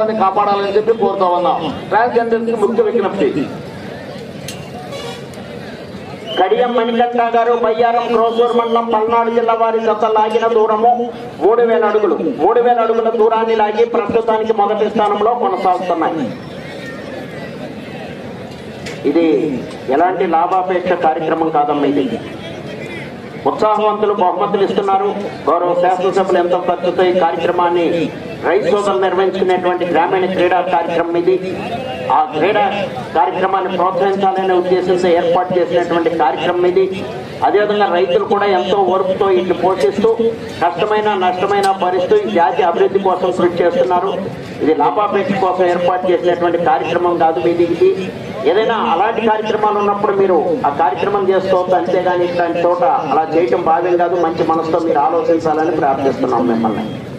ప్రభుత్వాన్ని కాపాడాలని చెప్పి కోరుతా ఉన్నాం. ట్రాన్స్జెండర్స్ ముఖ్య విజ్ఞప్తి. కడియం మణికట్ట గారు బయ్యారం క్రోసూర్ మండలం పల్నాడు జిల్లా వారి జత లాగిన దూరము మూడు వేల అడుగులు. మూడు వేల అడుగుల దూరాన్ని లాగి ప్రస్తుతానికి మొదటి స్థానంలో కొనసాగుతున్నాయి. ఇది ఎలాంటి లాభాపేక్ష కార్యక్రమం కాదమ్మా ఇది. ఉత్సాహవంతులు బహుమతులు ఇస్తున్నారు. గౌరవ శాసనసభలు ఎంతో ఖర్చుతో ఈ కార్యక్రమాన్ని రైతు సోదరులు నిర్వహించుకునేటువంటి గ్రామీణ క్రీడా కార్యక్రమం ఇది. ఆ క్రీడా కార్యక్రమాన్ని ప్రోత్సహించాలనే ఉద్దేశంతో ఏర్పాటు చేసినటువంటి కార్యక్రమం ఇది. అదేవిధంగా రైతులు కూడా ఎంతో ఓర్పుతో వీటిని పోషిస్తూ కష్టమైన నష్టమైన భరిస్తూ ఈ జాతి అభివృద్ధి కోసం కృషి చేస్తున్నారు. ఇది లాభాపేక్ష కోసం ఏర్పాటు చేసినటువంటి కార్యక్రమం కాదు మీది ఇది. ఏదైనా అలాంటి కార్యక్రమాలు ఉన్నప్పుడు మీరు ఆ కార్యక్రమం చేసుకోవచ్చు అంతేగాని ఇట్లాంటి చోట అలా చేయటం భావ్యం కాదు మంచి మనసుతో మీరు ఆలోచించాలని ప్రార్థిస్తున్నాం మిమ్మల్ని.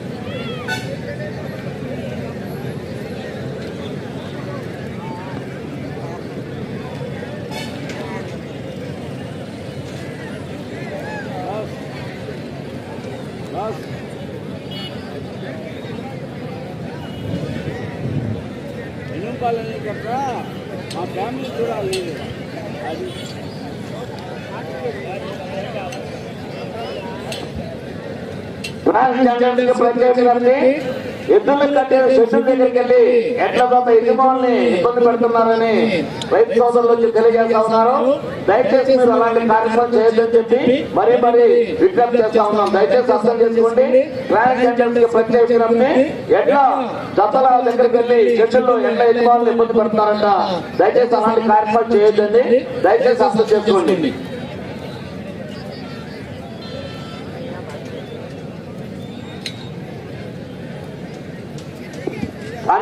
ట్రాన్స్జెండర్స్కి ఎద్దులు కట్టే శిశువు దగ్గరికి వెళ్ళి ఎట్ల తప్ప యజమానుల్ని ఇబ్బంది పెడుతున్నారని రైతు సోదరులు వచ్చి తెలియజేస్తా ఉన్నారు. దయచేసి మీరు అలాంటి కార్యక్రమం చేయొద్దని చెప్పి మరీ మరీ విజ్ఞప్తి చేస్తా ఉన్నాం. దయచేసి అర్థం చేసుకోండి. ట్రాన్స్జెండర్కి ప్రత్యేక విజ్ఞప్తి. జతల దగ్గరికి వెళ్ళి షెడ్యూల్లో ఎట్ల యజమానులు ఇబ్బంది పెడుతున్నారంట. దయచేసి అలాంటి కార్యక్రమం చేయొద్దండి. దయచేసి అర్థం చేసుకోండి.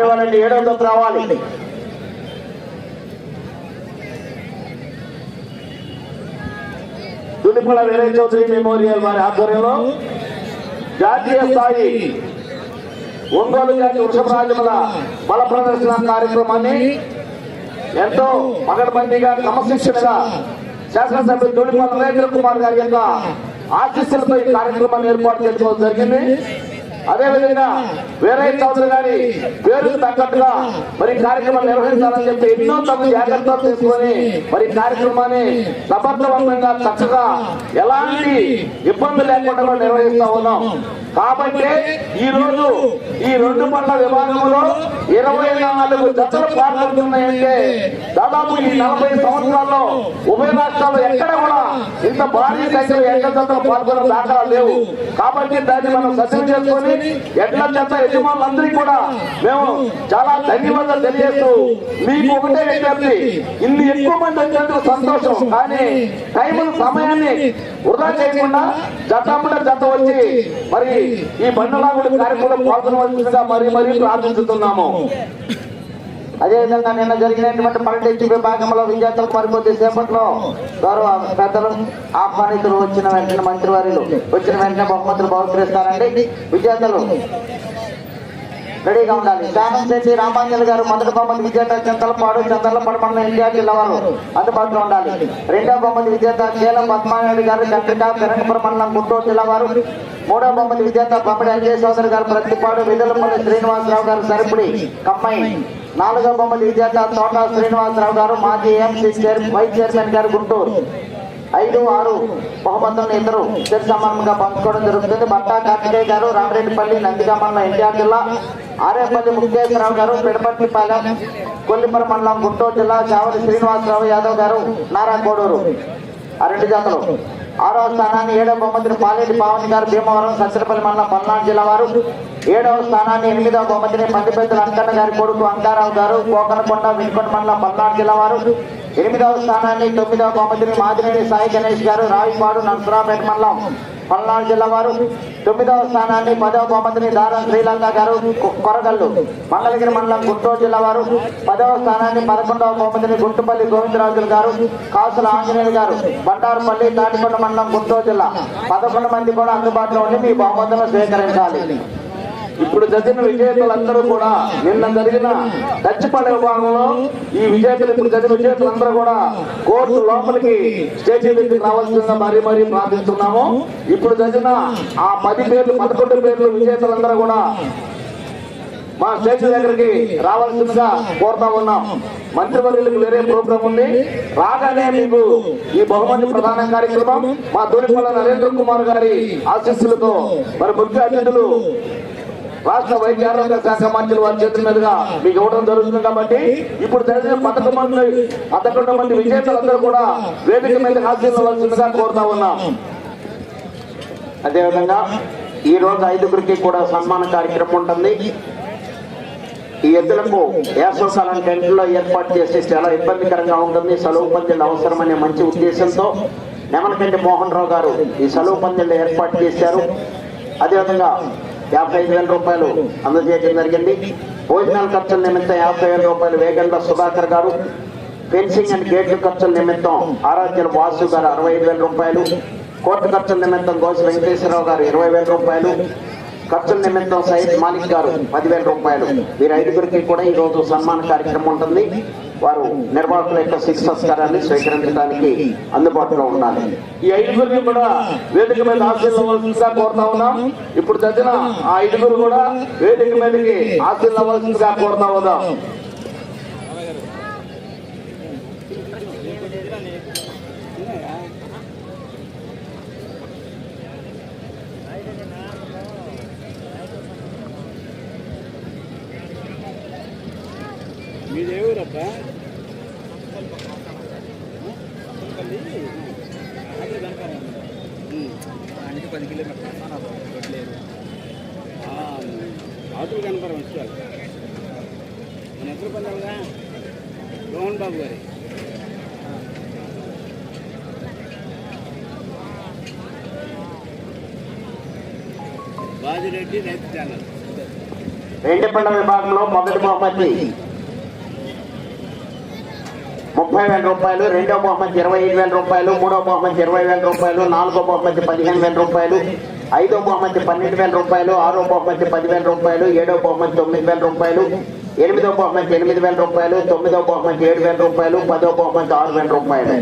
కానీ వాళ్ళని ఏడో రావాలి. తులిపల వీరే చౌదరి మెమోరియల్ వారి ఆధ్వర్యంలో జాతీయ స్థాయి ఒంగోలు జాతి వృషభరాజముల బల ప్రదర్శన కార్యక్రమాన్ని ఎంతో మగడబందిగా క్రమశిక్షణగా శాసనసభ్యులు తులిపల నరేంద్ర కుమార్ గారి యొక్క ఆశీస్సులతో ఈ కార్యక్రమాన్ని ఏర్పాటు చేసుకోవడం జరిగింది. అదేవిధంగా వీరయ్య చౌదరి గారి పేరుకు తగ్గట్టుగా మరి కార్యక్రమం నిర్వహించాలని చెప్పి ఎన్నో తమ జాగ్రత్తలు తీసుకొని మరి కార్యక్రమాన్ని సమర్థవంతంగా చక్కగా ఎలాంటి ఇబ్బంది లేకుండా కూడా నిర్వహిస్తా ఉన్నాం. కాబట్టి ఈ రోజు ఈ రెండు పండ్ల విభాగంలో ఇరవై నాలుగు జతలు పాల్గొంటున్నాయంటే దాదాపు ఈ నలభై సంవత్సరాల్లో ఉభయ రాష్ట్రాల్లో ఎక్కడ కూడా ఇంత భారీ సంఖ్యలో ఎడ్ల జతలు పాల్గొన్న దాఖలాలు లేవు. కాబట్టి దాన్ని మనం సత్యం చేసుకొని ఎడ్ల జత యజమానులందరికీ కూడా మేము చాలా ధన్యవాదాలు తెలియజేస్తూ మీకు ఒకటే విజ్ఞప్తి. ఇన్ని ఎక్కువ మంది వచ్చేందుకు సంతోషం. కానీ టైం సమయాన్ని వృధా చేయకుండా జత జత వచ్చి మరి ఈ బండలాగుడి కార్యక్రమంలో పాల్గొనవలసిందిగా మరి మరీ ప్రార్థిస్తున్నాము. అదేవిధంగా నిన్న జరిగినటువంటి పర్యటించి విభాగంలో విద్యార్థులకు మరికొద్ది సేపట్లో గౌరవ పెద్దలు ఆహ్వానితులు వచ్చిన వెంటనే మంత్రివారిలు వచ్చిన వెంటనే బహుమతులు బహుకరిస్తారండి. విద్యార్థులు రెడీగా ఉండాలి. శానం చేసి రామాంజలి గారు మొదటి బహుమతి విజేత చింతలపాడు చంద్రలపాడు మండలం ఇండియా జిల్లా వారు అందుబాటులో ఉండాలి. రెండవ బహుమతి విజేత కేలం పద్మారెడ్డి గారు చంద్రిక పెరంగపురం మండలం గుంటూరు జిల్లా వారు. మూడవ బహుమతి విజేత బొమ్మడి అంజయ్ గారు ప్రతిపాడు విదలపల్లి శ్రీనివాసరావు గారు సరిపుడి కమ్మాయి నాలుగవ బొమ్మది విజేత తోట శ్రీనివాసరావు గారు మాజీ ఎంసీ చైర్ వైస్ చైర్మన్ గారు గుంటూరు. ఐదు ఆరు బహుమతులను ఇద్దరు ఇద్దరు సమానంగా పంచుకోవడం జరుగుతుంది. బట్టా కార్తికేయ గారు రామరెడ్డిపల్లి నందిగా మండలం ఎన్టీఆర్ జిల్లా. ఆరేపల్లి ముక్తేశ్వరరావు గారు పిడపట్టిపాలెం కొల్లిపురం మండలం గుంటూరు జిల్లా చావలి శ్రీనివాసరావు యాదవ్ గారు నారా కోడూరు. ఆ రెండు జతలు. ఆరవ స్థానాన్ని ఏడవ బహుమతిని పాలేటి పావని గారు భీమవరం సత్యపల్లి మండలం పల్నాడు జిల్లా వారు. ఏడవ స్థానాన్ని ఎనిమిదవ బహుమతిని పండిపెద్దుల అంకన్న గారి కొడుకు అంకారావు గారు కోకనకొండ వినుకొండ మండలం పల్నాడు జిల్లా వారు. ఎనిమిదవ స్థానాన్ని తొమ్మిదవ బహుమతిని మాదిరెడ్డి సాయి గణేష్ గారు రావిపాడు నరసరాపేట మండలం పల్నాడు జిల్లా వారు తొమ్మిదవ స్థానాన్ని పదవ బహుమతిని దారం శ్రీలంక గారు కొరగల్లు. మంగళగిరి మండలం గుంటూరు జిల్లా వారు పదవ స్థానాన్ని పదకొండవ బహుమతిని గుంటుపల్లి గోవిందరాజులు గారు కాసుల ఆంజనేయులు గారు బండారుపల్లి తాటికొండ మండలం గుంటూరు జిల్లా. పదకొండు మంది కూడా అందుబాటులో ఉండి మీ బహుమతులను స్వీకరించాలి. ఇప్పుడు జరిగిన విజేతలందరూ కూడా నిన్న జరిగిన దచ్చిపల్లి విభాగంలో ఈ విజేతలు ఇప్పుడు జరిగిన విజేతలందరూ కూడా కోర్టు లోపలికి స్టేజీ దగ్గరికి రావాల్సిందిగా మరీ మరీ ప్రార్థిస్తున్నాము. ఇప్పుడు జరిగిన ఆ పది పేర్లు పదకొండు పేర్లు విజేతలందరూ కూడా మా స్టేజ్ దగ్గరికి రావాల్సిందిగా కోరుతా ఉన్నాం. మంత్రివర్యులకు వేరే ప్రోగ్రాం ఉంది. రాగానే మీకు ఈ బహుమతి ప్రధాన కార్యక్రమం మా దూరిపల్ల నరేంద్ర కుమార్ గారి ఆశీస్సులతో మరి ముఖ్య అతిథులు రాష్ట్ర వైద్య ఆరోగ్య శాఖ మంత్రులు వారి చేతుల మీదుగా మీకు ఇవ్వడం జరుగుతుంది కాబట్టి ఇప్పుడు తెలిసిన పదకొండు మంది పదకొండు మంది విజేతలందరూ కూడా వేదిక మీద హాజరవలసిందిగా కోరుతా ఉన్నాం. అదేవిధంగా ఈ రోజు ఐదుగురికి కూడా సన్మాన కార్యక్రమం ఉంటుంది. ఈ ఎద్దులకు వేసవకాలం టెంట్లో ఏర్పాటు చేసి చాలా ఇబ్బందికరంగా ఉంటుంది. సెలవు పందిళ్ళు అవసరమనే మంచి ఉద్దేశంతో నెమలకంటి మోహన్ రావు గారు ఈ సెలవు పందిళ్ళు ఏర్పాటు చేశారు. అదేవిధంగా యాభై ఐదు వేల రూపాయలు అందజేయడం జరిగింది. భోజనాల ఖర్చుల నిమిత్తం యాభై వేల రూపాయలు వేగంగా సుధాకర్ గారు ఫెన్సింగ్ అండ్ గేట్ల ఖర్చుల నిమిత్తం ఆరాధ్యుల వాసు గారు అరవై ఐదు వేల రూపాయలు. కోర్టు ఖర్చుల నిమిత్తం గోసి వెంకటేశ్వరరావు గారు ఇరవై వేల రూపాయలు. ఖర్చుల నిమిత్తం సైద్ మాలిక్ గారు పదివేల రూపాయలు. వీరు ఐదుగురికి కూడా ఈ రోజు సన్మాన కార్యక్రమం ఉంటుంది. వారు నిర్వాహకుల యొక్క శిక్ష సంస్కారాన్ని స్వీకరించడానికి అందుబాటులో ఉండాలి. ఈ ఐదుగురిని కూడా వేదిక మీద ఆశీర్వలసిందిగా కోరుతా ఉన్నాం. ఇప్పుడు జరిగిన ఆ ఐదుగురు కూడా వేదిక మీదకి ఆశీర్వలసిందిగా కోరుతా ఉన్నాం. రాజిరెడ్డి రైతు ఛానల్. రెండుపండ విభాగంలో మొదటి బహుమతి ముప్పై వేల రూపాయలు రెండో బహుమతి ఇరవై ఐదు వేల రూపాయలు మూడో బహుమతి ఇరవై వేల రూపాయలు నాలుగో బహుమతి పదిహేను వేల రూపాయలు ఐదో బహుమతి పన్నెండు వేల రూపాయలు ఆరో బహుమతి పదివేల రూపాయలు ఏడో బహుమతి తొమ్మిది వేల రూపాయలు ఎనిమిదో బహుమతి ఎనిమిది వేల రూపాయలు తొమ్మిదో బహుమతి ఏడు వేల రూపాయలు పదో బహుమతి ఆరు వేల రూపాయలు.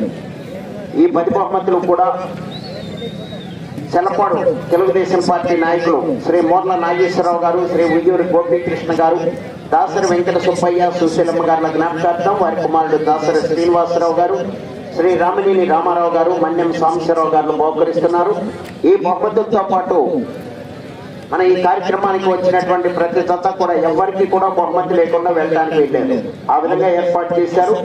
ఈ పది బహుమతులు కూడా చెల్లపాడు తెలుగుదేశం పార్టీ నాయకులు శ్రీ మోర్ల నాగేశ్వరరావు గారు శ్రీ ఉయ్యూరి గోపీకృష్ణ గారు దాసరి వెంకట సుబ్బయ్య సుశీలమ్మ గారుల జ్ఞాపకార్థం వారి కుమారుడు దాసరి శ్రీనివాసరావు గారు శ్రీ రామినేని రామారావు గారు మన్యం సాంబశివరావు గారు బహుకరిస్తున్నారు. ఈ బహుమతులతో పాటు మన ఈ కార్యక్రమానికి వచ్చినటువంటి ప్రతి జత కూడా ఎవరికి కూడా బహుమతి లేకుండా వెళ్ళడానికి వెళ్ళలేదు ఆ విధంగా ఏర్పాటు చేశారు.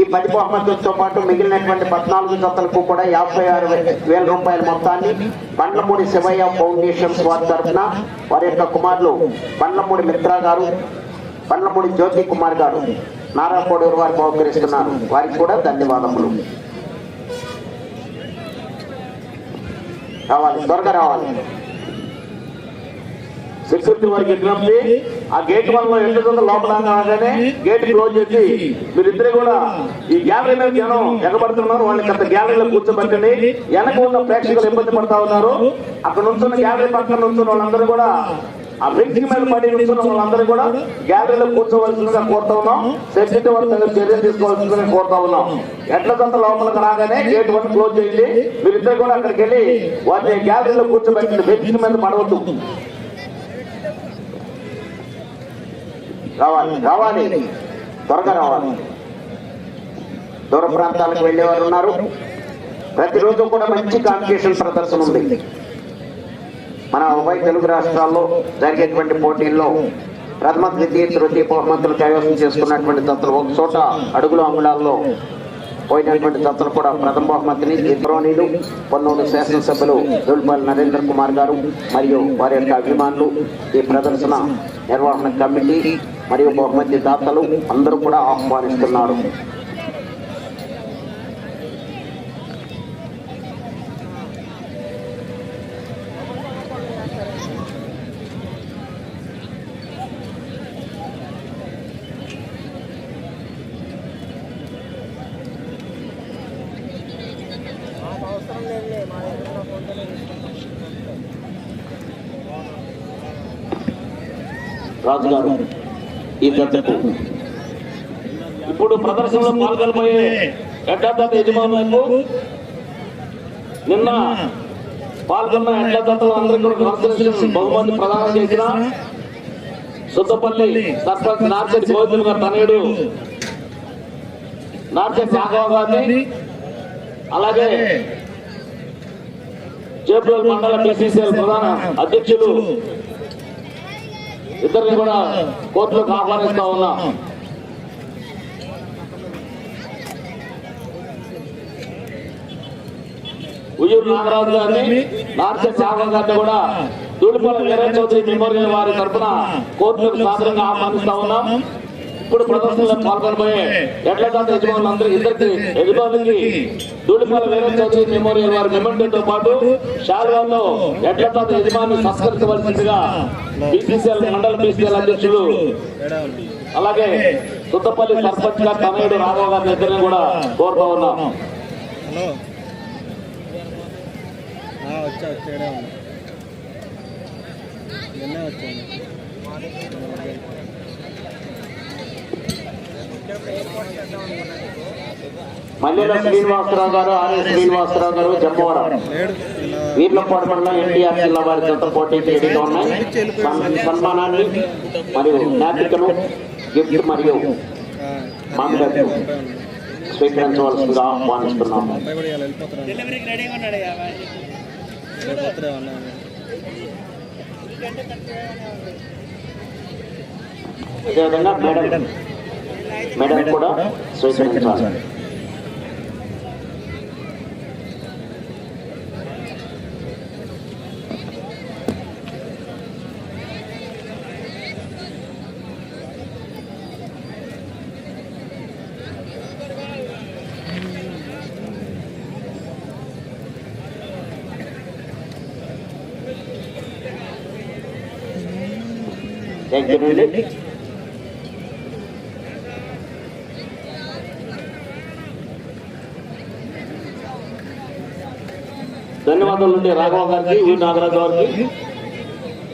ఈ పది బహుమతులతో పాటు మిగిలినటువంటి పద్నాలుగు జతలకు కూడా యాభై ఆరు వేల రూపాయల మొత్తాన్ని బండ్లమూడి శివయ్య ఫౌండేషన్స్ వారి తరఫున వారి యొక్క కుమారులు బండ్లమూడి మిత్రా గారు బండ్లమూడి జ్యోతి కుమార్ గారు నారాకోడూరు వారు బహుకరిస్తున్నారు. వారికి కూడా ధన్యవాదములు. రావాలి త్వరగా రావాలి. సెక్యూరిటీ వారికి విజ్ఞప్తి ఆ గేట్ వల్ల ఎంతకుండా లోపల రాగానే గేట్ క్లోజ్ చేసి మీరిద్దరు కూడా ఈ గ్యాలరీ మీద జనం ఎగబడుతున్నారు. వాళ్ళని అంత గ్యాలరీలో కూర్చోబెట్టండి. వెనక ఉన్న ప్రేక్షకులు ఇబ్బంది పడతా ఉన్నారు. అక్కడ ఉంటున్న గ్యాలరీ పక్కన ఉంటున్న వాళ్ళందరూ కూడా ఆ బ్రిడ్జి మీద పడి ఉంటున్న వాళ్ళందరూ కూడా గ్యాలరీలో కూర్చోవలసిందిగా కోరుతా ఉన్నాం. సెక్యూరిటీ వారి చర్యలు తీసుకోవాల్సిందిగా కోరుతా ఉన్నాం. ఎట్ల కొంత లోపలికి రాగానే గేట్ వన్ క్లోజ్ చేయండి. మీరిద్దరు కూడా అక్కడికి వెళ్ళి వాటిని గ్యాలరీలో కూర్చోబెట్టండి. బ్రిడ్జి మీద పడవద్దు. రావాలి రావాలి. త్వరగా రావాలి. దూర ప్రాంతాలకు వెళ్ళేవారు ఉన్నారు. ప్రతిరోజు కూడా మంచి కాంపిటీషన్ ప్రదర్శన ఉంది. మన ఉభయ తెలుగు రాష్ట్రాల్లో జరిగేటువంటి పోటీల్లో ప్రథమ ద్వితీయ తృతీయ బహుమతులు కైవసం చేసుకున్నటువంటి దత్తలు ఒక చోట అడుగుల అంగుళాల్లో పోయినటువంటి దత్తలు కూడా ప్రథమ బహుమతిని ఇబ్రోనీలు పొన్నూరు శాసనసభ్యులు దుల్పల్ నరేంద్ర కుమార్ గారు మరియు వారి యొక్క అభిమానులు ఈ ప్రదర్శన నిర్వహణ కమిటీ మరియు బహుమతి దాతలు అందరూ కూడా ఆహ్వానిస్తున్నారు రాజుగారు గారు ఇప్పుడు ప్రదర్శనలో పాల్గొనబోయే ఎడ్ల యజమానులకు నిన్న పాల్గొన్న ఎడ్ల అందరికీ బహుమతి ప్రదానం చేసిన సుద్దపల్లి సర్పంచ్ నార్చెట్ గోవిందులు గారు తనయుడు నార్చెట్ రాఘవ గారిని అలాగే చేపల మండల పిసిసిఎల్ ప్రధాన అధ్యక్షులు ఇద్దరిని కూడా కోర్టులకు ఆహ్వానిస్తా ఉన్నాం. ఉయ్యూరు నాగరాజు గారిని నార్చెట్ రాఘవ గారిని కూడా దూడిపల్ల వీరయ్య చౌదరి మెమోరియల్ వారి తరఫున కోర్టులకు సాధారణంగా ఆహ్వానిస్తా ఉన్నాం. ఇప్పుడు ప్రదర్శనలో పాల్గొనబోయే ఎడ్ల జాత యజమానులందరూ ఇద్దరికి యజమానులకి దూడిపల్ల వీరయ్య చౌదరి మెమోరియల్ వారి మెమెంటోతో పాటు శాల్వాల్లో ఎడ్ల జాత యజమాని సంస్కరించవలసిందిగా బీసీసీఎల్ మండల బీసీఎల్ ఉంది అలాగే సుద్దపల్లి సర్పంచ్ గారు తనయుడు రాఘవ గారిని ఇద్దరిని కూడా కోరుతా ఉన్నాం. వచ్చా వచ్చాడే ఉంది నిన్నే వచ్చాను. మల్లెల శ్రీనివాసరావు గారు ఆర్ఎస్ శ్రీనివాసరావు గారు జమ్మవరం. లేడు వీర్లపాడు మండలం ఎన్టీఆర్ జిల్లా వారి జత పోటీ రెడీగా ఉన్నాయి. సన్మానాన్ని మరియు జ్ఞాపికను గిఫ్ట్ మరియు ఆ, స్వీకరించవలసిందిగా ఆహ్వానిస్తున్నాము అదేవిధంగా మేడం ಮೆಡಲ್ ಕೂಡ ಸ್ವೀಕರಿಸಿದ್ದಾರೆ Thank you, Nick. ధన్యవాదాలు ఉండే రాఘవ గారికి వి. నాగరాజు గారికి.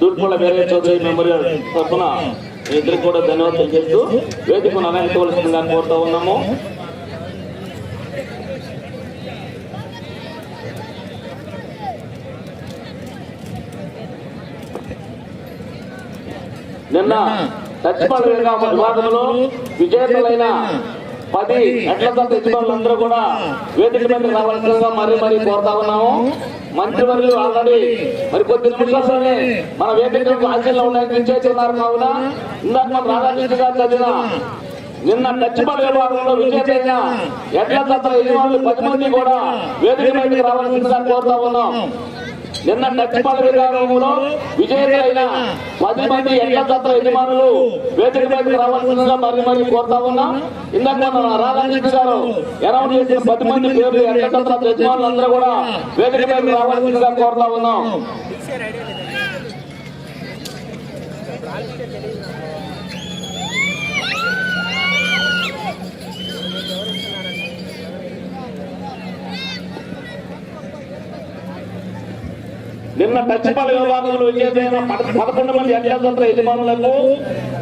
దూర్పల్ల వీరయ్య చౌదరి మెమోరియల్ తరఫున మీ ఇద్దరికి కూడా ధన్యవాదాలు తెలియజేస్తూ వేదికను అలంకరించవలసిందిగా కోరుతా ఉన్నాము. నిన్న సచివాల విభాగంలో విజేతలైన పది ఎట్ల యజమానులందరూ కూడా వేదిక మీద రావాల్సిందిగా మరీ మరీ కోరుతా ఉన్నాము. మంత్రివర్యులు ఆల్రెడీ మరి కొద్ది నిమిషాల్లోనే మన వేదిక ఆశల్లో ఉన్నాయని చేస్తున్నారు కావున ఇందాక మన రాధాకృష్ణ గారు చదివిన నిన్న టచ్బల్ విభాగంలో విజేతైన ఎట్ల దంత యజమానులు పది మంది కూడా వేదిక మీదకి రావాల్సిందిగా కోరుతా ఉన్నాం. నిన్న టచ్పాల విభాగంలో విజేతలైన పది మంది ఎడ్ల తత్వ యజమానులు వేదిక మీదకి రావాల్సిందిగా మరి మరి కోరుతా ఉన్నాం. ఇందాక మన రాధాకృష్ణ గారు అనౌన్స్ చేసిన పది మంది పేర్లు ఎడ్ల తత్వ యజమానులందరూ కూడా వేదిక మీదకి రావాల్సిందిగా కోరుతా ఉన్నాం. నిన్న టచ్పాల విభాగంలో విజయమైన పదకొండు మంది అత్యంత యజమానులకు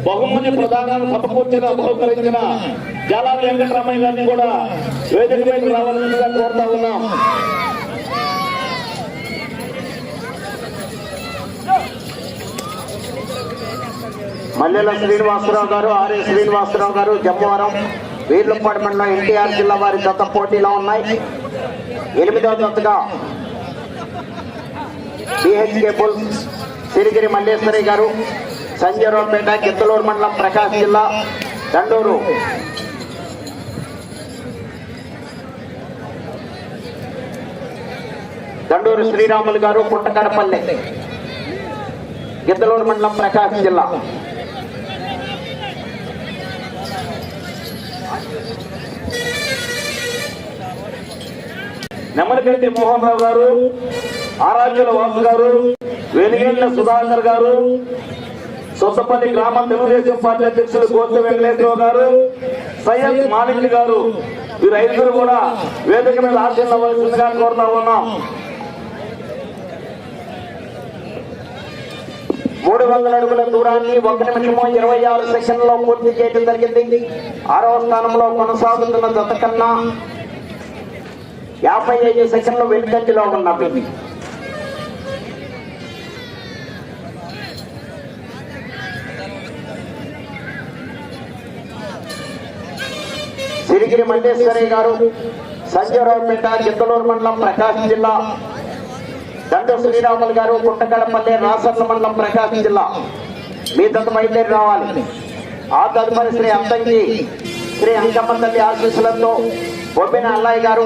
బహుమతి ప్రధానాన్ని సమకూర్చిన బహుకరించిన జాలాది వెంకటరామయ్య గారిని కూడా వేదిక మీద రావాల్సిందిగా కోరుతా ఉన్నాం. మల్లెల శ్రీనివాసరావు గారు ఆర్ఏ శ్రీనివాసరావు గారు జమ్మవరం వీర్లపాడు మండలం ఎన్టీఆర్ జిల్లా వారి జత పోటీలో ఉన్నాయి. ఎనిమిదవ జతగా సిహెచ్ కేబుల్ సిరిగిరి మల్లేశ్వరి గారు సంజయరావుపేట గిద్దలూరు మండలం ప్రకాశ్ జిల్లా దండూరు దండూరు శ్రీరాములు గారు పుట్టకడపల్లి గిద్దలూరు మండలం ప్రకాశం జిల్లా నెమ్మదిగడ్డి మోహన్ రావు గారు ఆరాధ్యుల వాసు గారు వెలిగేళ్ళ సుధాకర్ గారు సొంతపల్లి గ్రామ తెలుగుదేశం పార్టీ అధ్యక్షులు కోత వెంకటేశ్వరరావు గారు సయ్యద్ మాలిక్ గారు. వీరు ఐదుగురు కూడా వేదిక మీద ఆశీర్వదించవలసిందిగా కోరుతా ఉన్నాం. మూడు వందల అడుగుల దూరాన్ని ఒక నిమిషము ఇరవై ఆరు సెకండ్లో పూర్తి చేయడం జరిగింది. ఆరవ స్థానంలో కొనసాగుతున్న జత కన్నా యాభై ఐదు సెకండ్లు వెనుకంజలో ఉన్నవి సిరిగిరి మల్లేశ్వరి గారు సంజయరావుపేట చిత్తలూరు మండలం ప్రకాశం జిల్లా దండ శ్రీరాములు గారు పుట్టగడపల్లి రాసర్ల మండలం ప్రకాశం జిల్లా. మీ దత్త బయలుదేరి రావాలి. ఆ తదుపరి శ్రీ అంతంగి శ్రీ అంకమ్మ తల్లి ఆశీస్సులతో బొబ్బిన అల్లయ్య గారు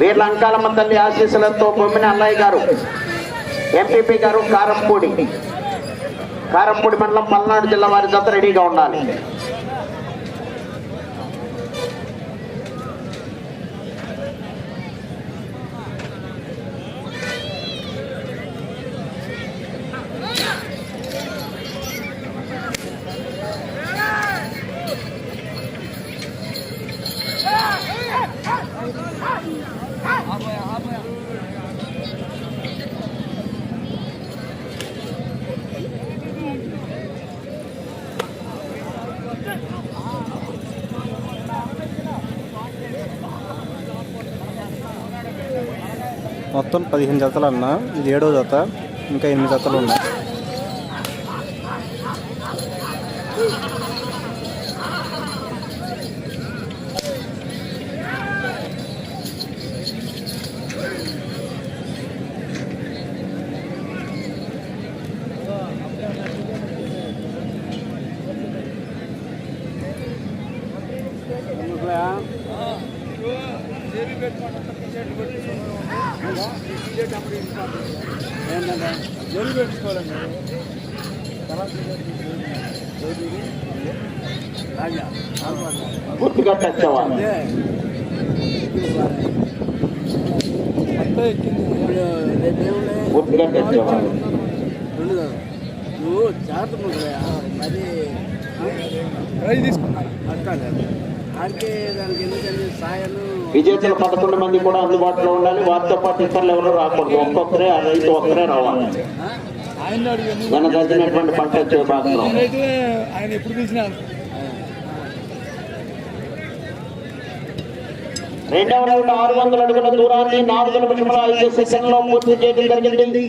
వీర్ల అంకాలమ్మ తల్లి ఆశీస్సులతో బొమ్మిన అల్లయ్య గారు ఎంపీపీ గారు కారంపూడి. కారంపూడి మండలం పల్నాడు జిల్లా వారి జత రెడీగా ఉండాలి. మొత్తం పదిహేను జతలు అన్న. ఇది ఏడో జత. ఇంకా ఎనిమిది జతలు ఉన్నాయి. ఏంటంటే జోలి పెట్టుకోవాలండి పూర్తిగా టచ్ అవ్వాలి పూర్తిగా టచ్ అవ్వాలి. నువ్వు జాగ్రత్త మరి రైలు తీసుకున్నా అట్లా ఆడికే దానికి ఎందుకంటే సాయాలు? విజేతలు పదకొండు మంది కూడా అందుబాటులో ఉండాలి. వారితో పాటు ఇతరులు ఎవరు రాకూడదు. ఒక్కొక్కరే ఆ రైతు ఒక్కరే రావాలి. మన తగ్గినటువంటి పంట వచ్చే భాగంలో. రెండవ రౌండ్ ఆరు వందల అడుగుల దూరాన్ని నాలుగు నిమిషముల ఐదు సెకండ్లో పూర్తి చేయడం జరిగింది.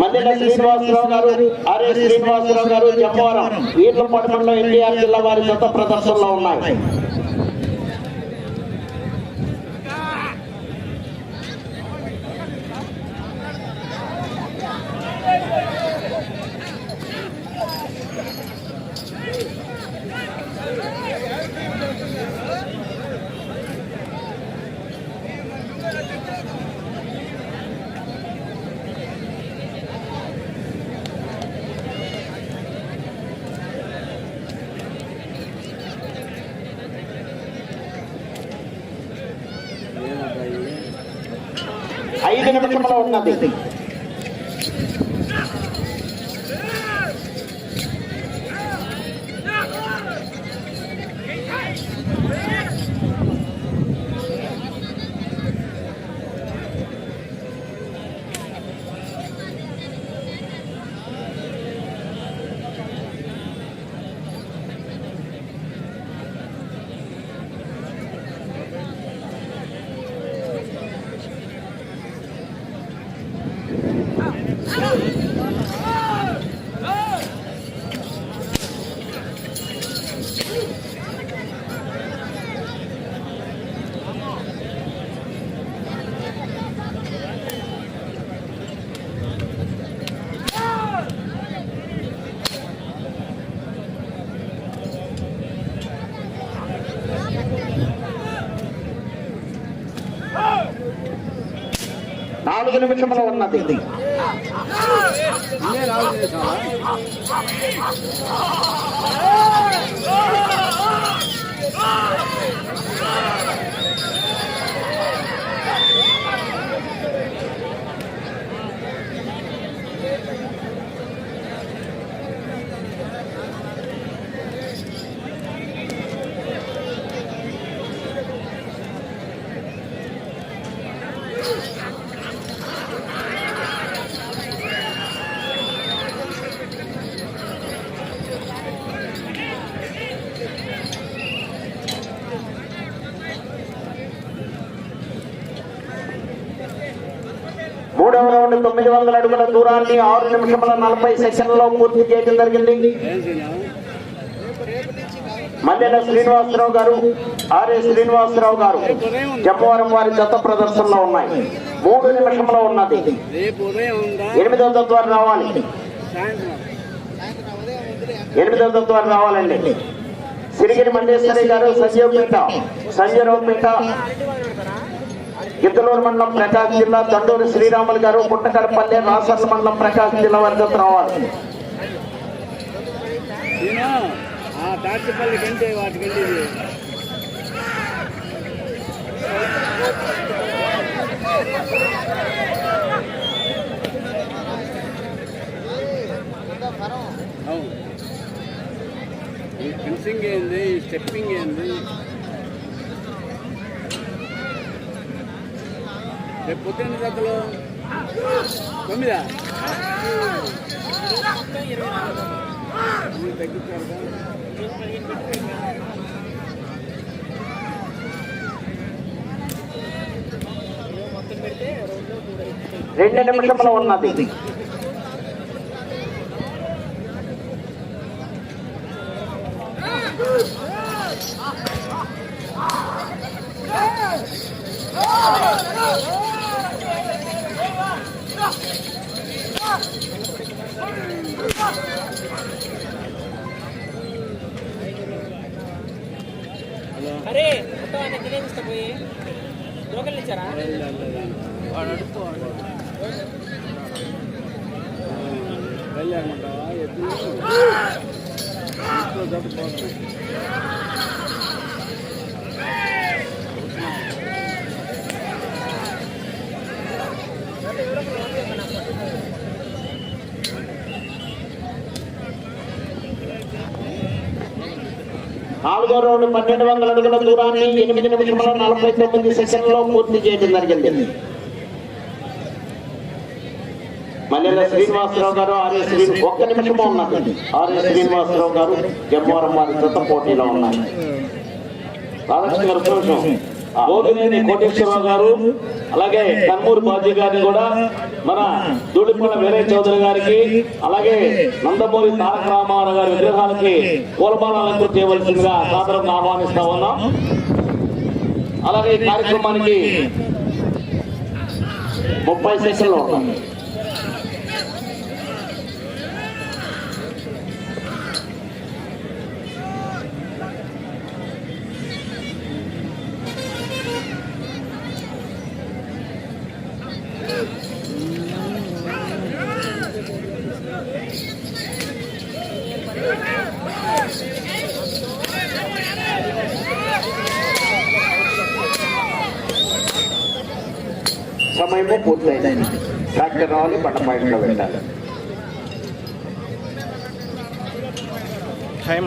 మల్లెల శ్రీనివాసరావు గారు ఆర్ఏ శ్రీనివాసరావు గారు జమ్మవరం వీర్లపాటి మండలం ఎన్టీఆర్ జిల్లా వారి జత ప్రదర్శనలో ఉన్నాయి. ఐదు నిమిషంలో ఉన్నది. నాలుగు నిమిషంలో ఉన్నది ఇది Oh! చేసావా తొమ్మిది వందల అడుగుల దూరాన్ని ఆరు నిమిషముల నలభై సెకండ్లలో పూర్తి చేయడం జరిగింది. మల్లెల శ్రీనివాసరావు గారు ఆర్ఏ శ్రీనివాసరావు గారు చెప్పవరం వారి జత ప్రదర్శనలో ఉన్నాయి. మూడు నిమిషంలో ఉన్నది. ఎనిమిదవ జత రావాలి. ఎనిమిదవ జత రావాలండి. సిరిగిరి మండేశ్వరి గారు సంజీవపేట సంజయరావుపేట గిద్దలూరు మండలం ప్రకాశం జిల్లా తండూరు శ్రీరాములు గారు పుట్టకరపల్లి రాసర్ల మండలం ప్రకాశం జిల్లా వరకు రావాలి ఫెన్సింగ్ ఏంది? స్టెప్పింగ్ ఏంది? రేపు పొద్దున్న జతలు తొమ్మిదా? తగ్గించారు రెండు నిమిషంలో ఉన్నది. నాలుగో రౌండ్ పన్నెండు వందల అడుగుల దూరాన్ని ఎనిమిది నిమిషముల నలభై తొమ్మిది సెకండ్లో పూర్తి చేయడం జరిగింది. మల్లెల శ్రీనివాసరావు గారు ఆర్ఏ శ్రీ ఒక్క నిమిషము ఉన్నారు ఆర్ఏ శ్రీనివాసరావు గారు జమ్మవరం వారి జత పోటీలో ఉన్నారు. రాధాకృష్ణ గారు ఒక్క కోటేశ్వరరావు గారు అలాగే కన్మూరు బాజీ గారిని కూడా మన దూడిపల్ల వీరయ్య చౌదరి గారికి అలాగే నందమూరి తారక రామారావు గారి విగ్రహాలకి పూలమాలను చేయవలసిందిగా సాదరంగా ఆహ్వానిస్తా ఉన్నాం. అలాగే ఈ కార్యక్రమానికి ముప్పై సెషన్లు ఉన్నాయి टाइम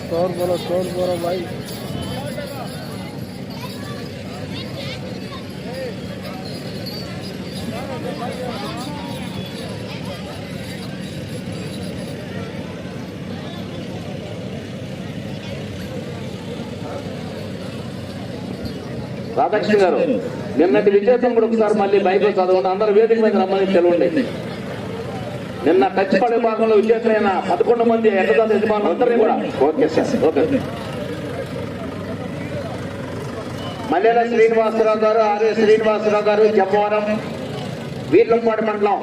स्कोर बोलो स्कोर बोलो भाई राधाकृष्ण गारू। నిన్నటి విజేతం కూడా ఒకసారి మళ్ళీ బైబుల్ చదవండి. అందరు వేదిక మీద రమ్మని తెలవండి. నిన్న టచ్ పడే భాగంలో విజేతమైన పదకొండు మంది ఎక్కదాత యజమానులు అందరినీ కూడా okay sir okay. Mallela Srinivasarao గారు ఆర్ఏ శ్రీనివాసరావు గారు జమ్మవరం వీర్లంపాడు మండలం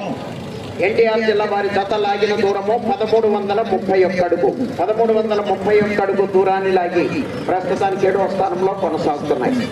ఎన్టీఆర్ జిల్లా వారి జత లాగిన దూరము పదమూడు వందల ముప్పై ఒక్క అడుగు. పదమూడు వందల ముప్పై ఒక్క అడుగు దూరాన్ని లాగి ప్రస్తుతానికి ఏడవ స్థానంలో కొనసాగుతున్నాయి.